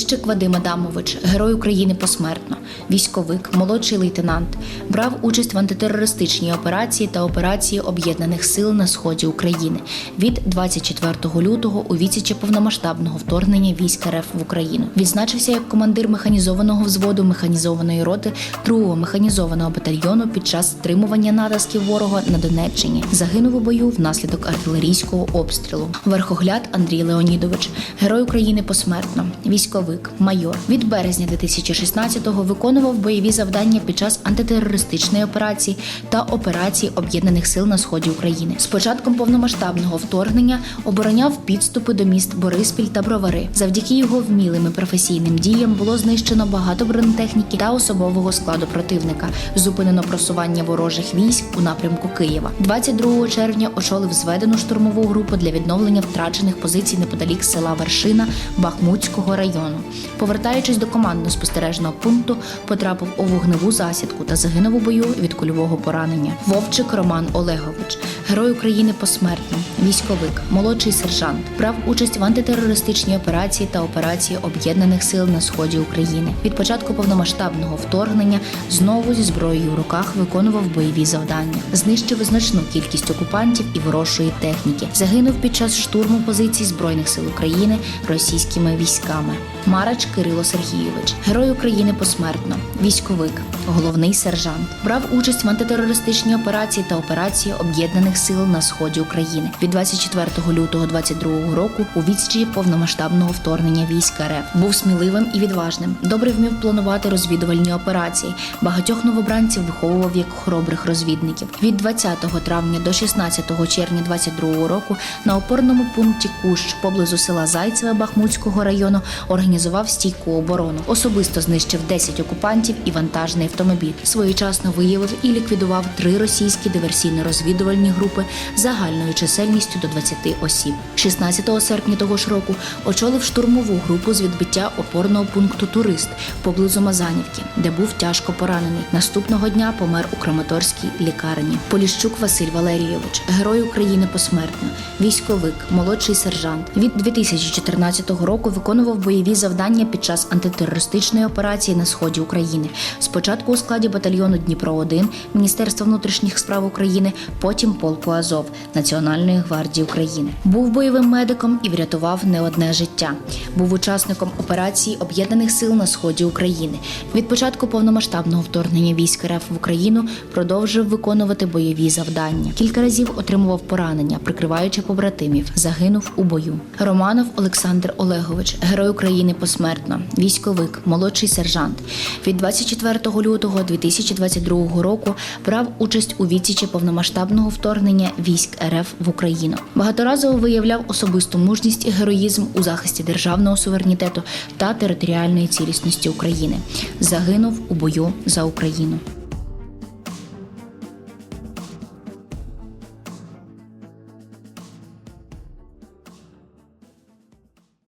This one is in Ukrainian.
Лищик Вадим Адамович, герой України посмертно, військовик, молодший лейтенант, брав участь в антитерористичній операції та операції Об'єднаних сил на сході України від 24 лютого у відсічі повномасштабного вторгнення військ РФ в Україну. Відзначився як командир механізованого взводу механізованої роти 2-го механізованого батальйону під час стримування натисків ворога на Донеччині. Загинув у бою внаслідок артилерійського обстрілу. Верхогляд Андрій Леонідович, герой України посмертно, військовик, майор. Від березня 2016-го виконував бойові завдання під час антитерористичної операції та операції об'єднаних сил на сході України. З початком повномасштабного вторгнення обороняв підступи до міст Бориспіль та Бровари. Завдяки його вмілим і професійним діям було знищено багато бронетехніки та особового складу противника. Зупинено просування ворожих військ у напрямку Києва. 22 червня очолив зведену штурмову групу для відновлення втрачених позицій неподалік села Вершина Бахмутського району. Повертаючись до командно-спостережного пункту, потрапив у вогневу засідку та загинув у бою від кульового поранення. Вовчик Роман Олегович, герой України посмертно, військовик, молодший сержант, брав участь в антитерористичній операції та операції об'єднаних сил на сході України. Від початку повномасштабного вторгнення знову зі зброєю в руках виконував бойові завдання, знищив значну кількість окупантів і ворожої техніки. Загинув під час штурму позицій збройних сил України російськими військами. Марач Кирило Сергійович, герой України посмертно, військовик, головний сержант, брав участь в антитерористичній операції та операції об'єднаних сил на сході України від 24 лютого 22 року у відсічі повномасштабного вторгнення військ РФ. Був сміливим і відважним, добре вмів планувати розвідувальні операції. Багатьох новобранців виховував як хоробрих розвідників. Від 20 травня до 16 червня 22 року на опорному пункті Кущ поблизу села Зайцеве Бахмутського району організував стійку оборону. Особисто знищив 10 окупантів і вантажний автомобіль. Своєчасно виявив і ліквідував три російські диверсійно-розвідувальні групи загальною чисельністю до 20 осіб. 16 серпня того ж року очолив штурмову групу з відбиття опорного пункту Турист поблизу Мазанівки, де був тяжко поранений. Наступного дня помер у Краматорській лікарні. Поліщук Василь Валерійович, герой України посмертно, військовик, молодший сержант. Від 2014 року виконував бойові завдання під час антитерористичної операції на сході України. Спочатку у складі батальйону Дніпро 1 Міністерства внутрішніх справ України, потім полку Азов Національної гвардії України. Був бойовим медиком і врятував не одне життя. Був учасником операції об'єднаних сил на сході України. Від початку повномасштабного вторгнення військ РФ в Україну продовжив виконувати бойові завдання. Кілька разів отримував поранення, прикриваючи побратимів. Загинув у бою. Романов Олександр Олегович, герой України посмертно, військовик, молодший сержант. Від 24 лютого 2022 року брав участь у відсічі повномасштабного вторгнення військ РФ в Україну. Багаторазово виявляв особисту мужність і героїзм у захисті державного суверенітету та територіальної цілісності України. Загинув у бою за Україну.